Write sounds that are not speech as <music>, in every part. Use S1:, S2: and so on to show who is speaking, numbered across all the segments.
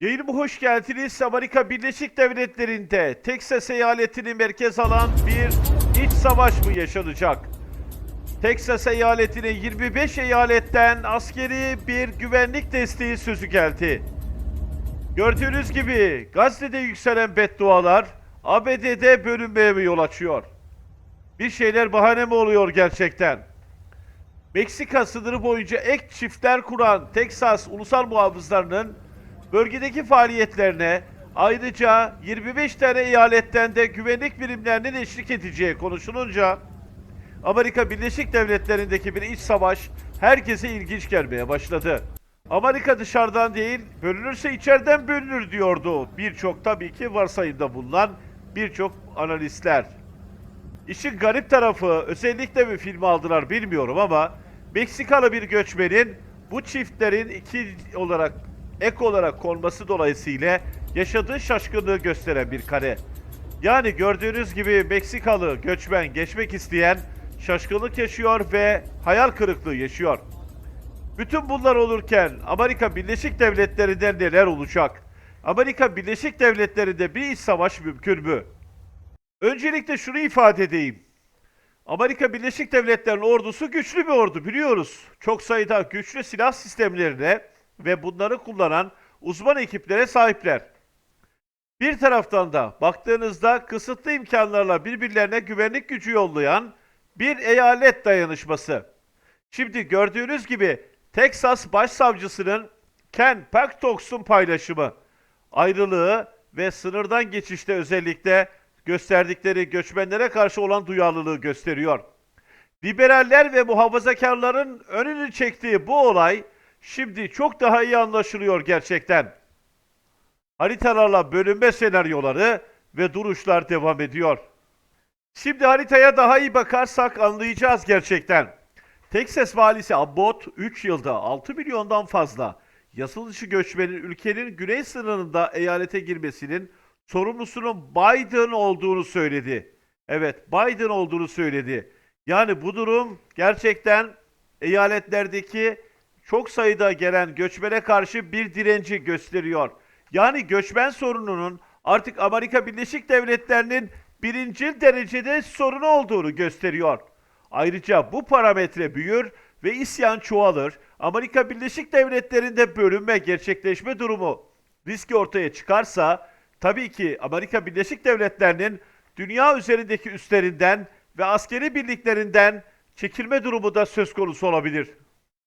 S1: Yayınıma hoş geldiniz. Amerika Birleşik Devletleri'nde Texas eyaletini merkez alan bir iç savaş mı yaşanacak? Texas eyaletine 25 eyaletten askeri bir güvenlik desteği sözü geldi. Gördüğünüz gibi Gazze'de yükselen beddualar ABD'de bölünmeye mi yol açıyor? Bir şeyler bahane mi oluyor gerçekten? Meksika sınırı boyunca ek çiftler kuran Teksas ulusal muhafızlarının bölgedeki faaliyetlerine ayrıca 25 tane eyaletten de güvenlik birimlerinin eşlik edeceği konuşulunca Amerika Birleşik Devletleri'ndeki bir iç savaş herkese ilginç gelmeye başladı. Amerika dışarıdan değil, bölünürse içeriden bölünür diyordu birçok tabii ki varsayımda bulunan birçok analistler. İşin garip tarafı özellikle mi film aldılar bilmiyorum ama Meksikalı bir göçmenin bu çiftlerin iki olarak ek olarak konması dolayısıyla yaşadığı şaşkınlığı gösteren bir kare. Yani gördüğünüz gibi Meksikalı göçmen geçmek isteyen şaşkınlık yaşıyor ve hayal kırıklığı yaşıyor. Bütün bunlar olurken Amerika Birleşik Devletleri'nde neler olacak? Amerika Birleşik Devletleri'nde bir iç savaş mümkün mü? Öncelikle şunu ifade edeyim. Amerika Birleşik Devletleri'nin ordusu güçlü bir ordu biliyoruz. Çok sayıda güçlü silah sistemlerine ve bunları kullanan uzman ekiplere sahipler. Bir taraftan da baktığınızda kısıtlı imkanlarla birbirlerine güvenlik gücü yollayan bir eyalet dayanışması. Şimdi gördüğünüz gibi Texas Başsavcısının Ken Paxton'un paylaşımı, ayrılığı ve sınırdan geçişte özellikle gösterdikleri göçmenlere karşı olan duyarlılığı gösteriyor. Liberaller ve muhafazakarların önünü çektiği bu olay şimdi çok daha iyi anlaşılıyor gerçekten. Haritalarla bölünme senaryoları ve duruşlar devam ediyor. Şimdi haritaya daha iyi bakarsak anlayacağız gerçekten. Texas valisi Abbott 3 yılda 6 milyondan fazla yasal dışı göçmenin ülkenin güney sınırında eyalete girmesinin sorumlusunun Biden olduğunu söyledi. Evet, Biden olduğunu söyledi. Yani bu durum gerçekten eyaletlerdeki çok sayıda gelen göçmene karşı bir direnci gösteriyor. Yani göçmen sorununun artık Amerika Birleşik Devletleri'nin birincil derecede sorunu olduğunu gösteriyor. Ayrıca bu parametre büyür ve isyan çoğalır. Amerika Birleşik Devletleri'nde bölünme gerçekleşme durumu riski ortaya çıkarsa tabii ki Amerika Birleşik Devletleri'nin dünya üzerindeki üslerinden ve askeri birliklerinden çekilme durumu da söz konusu olabilir.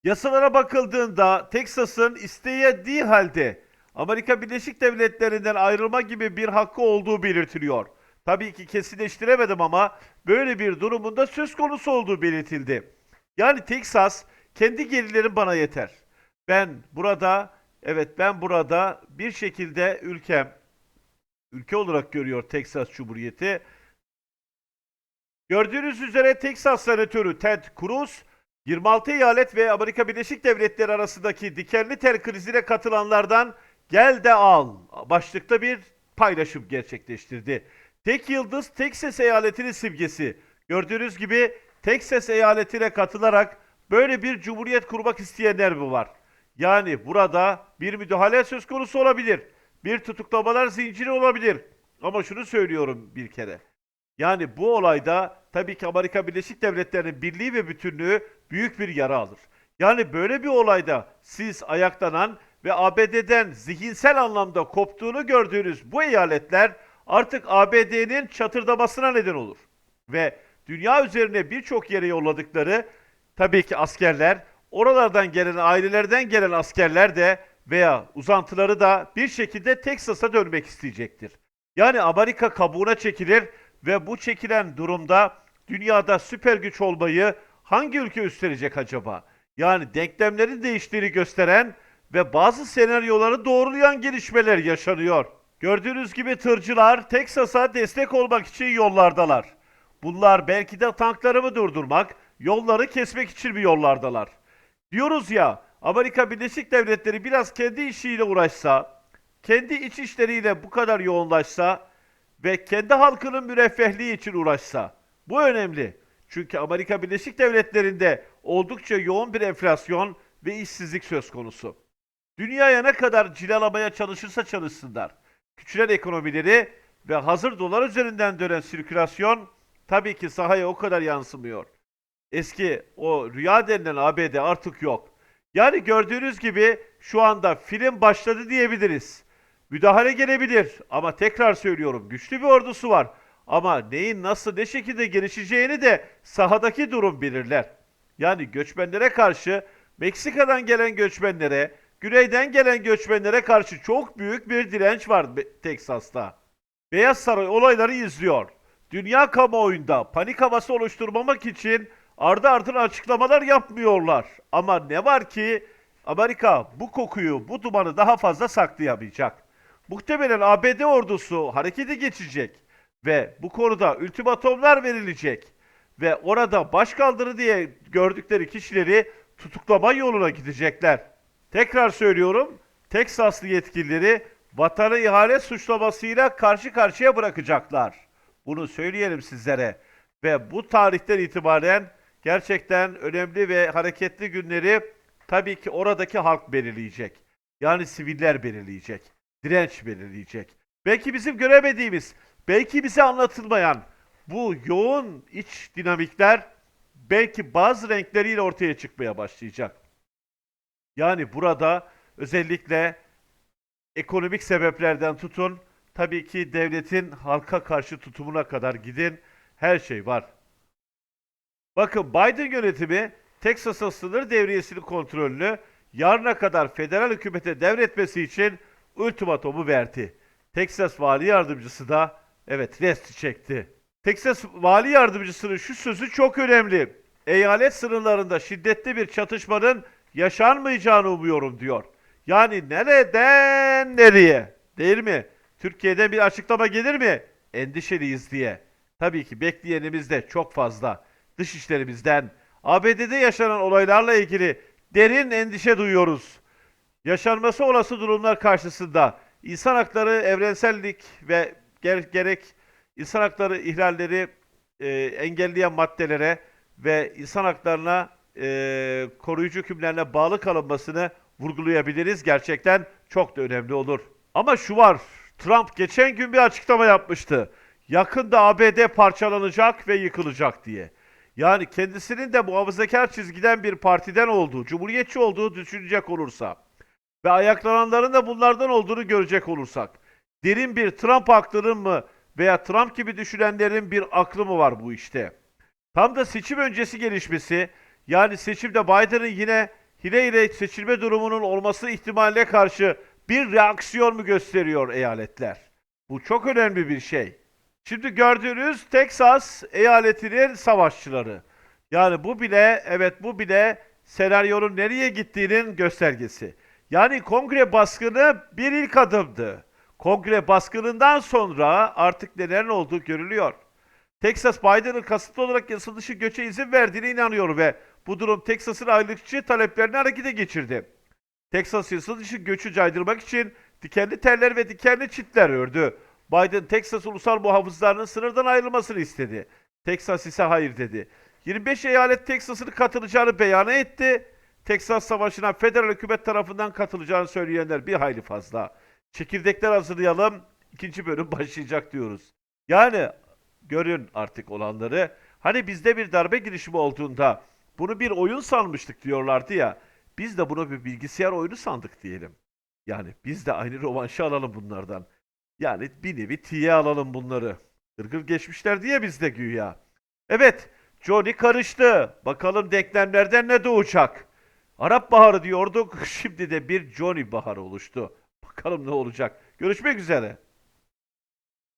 S1: Yasalara bakıldığında Teksas'ın istediği halde Amerika Birleşik Devletleri'nden ayrılma gibi bir hakkı olduğu belirtiliyor. Tabii ki kesinleştiremedim ama böyle bir durumunda söz konusu olduğu belirtildi. Yani Teksas kendi gelirlerim bana yeter. Ben burada evet ben burada bir şekilde ülkem ülke olarak görüyor Teksas Cumhuriyeti. Gördüğünüz üzere Teksas Senatörü Ted Cruz 26 eyalet ve Amerika Birleşik Devletleri arasındaki dikenli tel krizine katılanlardan gel de al başlıkta bir paylaşım gerçekleştirdi. Tek yıldız Texas eyaletinin simgesi. Gördüğünüz gibi Texas eyaletine katılarak böyle bir cumhuriyet kurmak isteyenler mi var? Yani burada bir müdahale söz konusu olabilir. Bir tutuklamalar zinciri olabilir. Ama şunu söylüyorum bir kere. Yani bu olayda tabii ki Amerika Birleşik Devletleri'nin birliği ve bütünlüğü büyük bir yara alır. Yani böyle bir olayda siz ayaklanan ve ABD'den zihinsel anlamda koptuğunu gördüğünüz bu eyaletler artık ABD'nin çatırdamasına neden olur. Ve dünya üzerine birçok yere yolladıkları tabii ki askerler, oralardan gelen ailelerden gelen askerler de veya uzantıları da bir şekilde Teksas'a dönmek isteyecektir. Yani Amerika kabuğuna çekilir ve bu çekilen durumda dünyada süper güç olmayı hangi ülke üstlenecek acaba? Yani denklemlerin değiştiğini gösteren ve bazı senaryoları doğrulayan gelişmeler yaşanıyor. Gördüğünüz gibi tırcılar Teksas'a destek olmak için yollardalar. Bunlar belki de tanklarımı durdurmak, yolları kesmek için bir yollardalar. Diyoruz ya Amerika Birleşik Devletleri biraz kendi işiyle uğraşsa, kendi iç işleriyle bu kadar yoğunlaşsa ve kendi halkının müreffehliği için uğraşsa. Bu önemli. Çünkü Amerika Birleşik Devletleri'nde oldukça yoğun bir enflasyon ve işsizlik söz konusu. Dünyaya ne kadar cilalamaya çalışırsa çalışsınlar. Küçülen ekonomileri ve hazır dolar üzerinden dönen sirkülasyon tabii ki sahaya o kadar yansımıyor. Eski o rüya denilen ABD artık yok. Yani gördüğünüz gibi şu anda film başladı diyebiliriz. Müdahale gelebilir ama tekrar söylüyorum güçlü bir ordusu var. Ama neyin nasıl ne şekilde gelişeceğini de sahadaki durum belirler. Yani göçmenlere karşı Meksika'dan gelen göçmenlere, güneyden gelen göçmenlere karşı çok büyük bir direnç var Teksas'ta. Beyaz Saray olayları izliyor. Dünya kamuoyunda panik havası oluşturmamak için ardı ardına açıklamalar yapmıyorlar. Ama ne var ki Amerika bu kokuyu, bu dumanı daha fazla saklayamayacak. Muhtemelen ABD ordusu harekete geçecek ve bu konuda ultimatomlar verilecek ve orada başkaldırı diye gördükleri kişileri tutuklama yoluna gidecekler. Tekrar söylüyorum, Teksaslı yetkilileri vatanı ihanet suçlamasıyla karşı karşıya bırakacaklar. Bunu söyleyelim sizlere. Ve bu tarihten itibaren gerçekten önemli ve hareketli günleri tabii ki oradaki halk belirleyecek. Yani siviller belirleyecek. Direnç belirleyecek. Belki bizim göremediğimiz, belki bize anlatılmayan bu yoğun iç dinamikler belki bazı renkleriyle ortaya çıkmaya başlayacak. Yani burada özellikle ekonomik sebeplerden tutun, tabii ki devletin halka karşı tutumuna kadar gidin, her şey var. Bakın Biden yönetimi Texas'a sınır devriyesinin kontrolünü yarına kadar federal hükümete devretmesi için ultimatomu verdi. Texas vali yardımcısı da evet resti çekti. Texas vali yardımcısının şu sözü çok önemli. Eyalet sınırlarında şiddetli bir çatışmanın yaşanmayacağını umuyorum diyor. Yani nereden nereye? Değil mi? Türkiye'den bir açıklama gelir mi? Endişeliyiz diye. Tabii ki bekleyenimiz de çok fazla. Dışişlerimizden, ABD'de yaşanan olaylarla ilgili derin endişe duyuyoruz. Yaşanması olası durumlar karşısında insan hakları evrensellik ve ger- gerek insan hakları ihlalleri e, engelleyen maddelere ve insan haklarına e, koruyucu hükümlerine bağlı kalınmasını vurgulayabiliriz. Gerçekten çok da önemli olur. Ama şu var, Trump geçen gün bir açıklama yapmıştı. Yakında ABD parçalanacak ve yıkılacak diye. Yani kendisinin de muhafazakar çizgiden bir partiden olduğu, cumhuriyetçi olduğu düşünecek olursa ve ayaklananların da bunlardan olduğunu görecek olursak, derin bir Trump aklının mı veya Trump gibi düşünenlerin bir aklı mı var bu işte? Tam da seçim öncesi gelişmesi, yani seçimde Biden'ın yine hile ile seçilme durumunun olması ihtimaline karşı bir reaksiyon mu gösteriyor eyaletler? Bu çok önemli bir şey. Şimdi gördüğünüz Texas eyaletinin savaşçıları. Yani bu bile, evet bu bile senaryonun nereye gittiğinin göstergesi. Yani kongre baskını bir ilk adımdı. Kongre baskınından sonra artık neler olduğu görülüyor. Texas Biden'ın kasıtlı olarak yasa dışı göçe izin verdiğine inanıyor ve bu durum Texas'ın aylıkçı taleplerini harekete geçirdi. Texas yasa dışı göçü caydırmak için dikenli teller ve dikenli çitler ördü. Biden Texas ulusal muhafızlarının sınırdan ayrılmasını istedi. Texas ise hayır dedi. 25 eyalet Texas'ın katılacağını beyan etti. Texas Savaşı'na federal hükümet tarafından katılacağını söyleyenler bir hayli fazla. Çekirdekler hazırlayalım. İkinci bölüm <laughs> başlayacak diyoruz. Yani görün artık olanları. Hani bizde bir darbe girişimi olduğunda bunu bir oyun sanmıştık diyorlardı ya. Biz de bunu bir bilgisayar oyunu sandık diyelim. Yani biz de aynı rovanşı alalım bunlardan. Yani bir nevi tiye alalım bunları. Gırgır geçmişler diye biz de güya. Evet, Johnny karıştı. Bakalım denklemlerden ne doğacak? Arap Baharı diyorduk, <laughs> şimdi de bir Johnny Baharı oluştu. Bakalım ne olacak. Görüşmek üzere.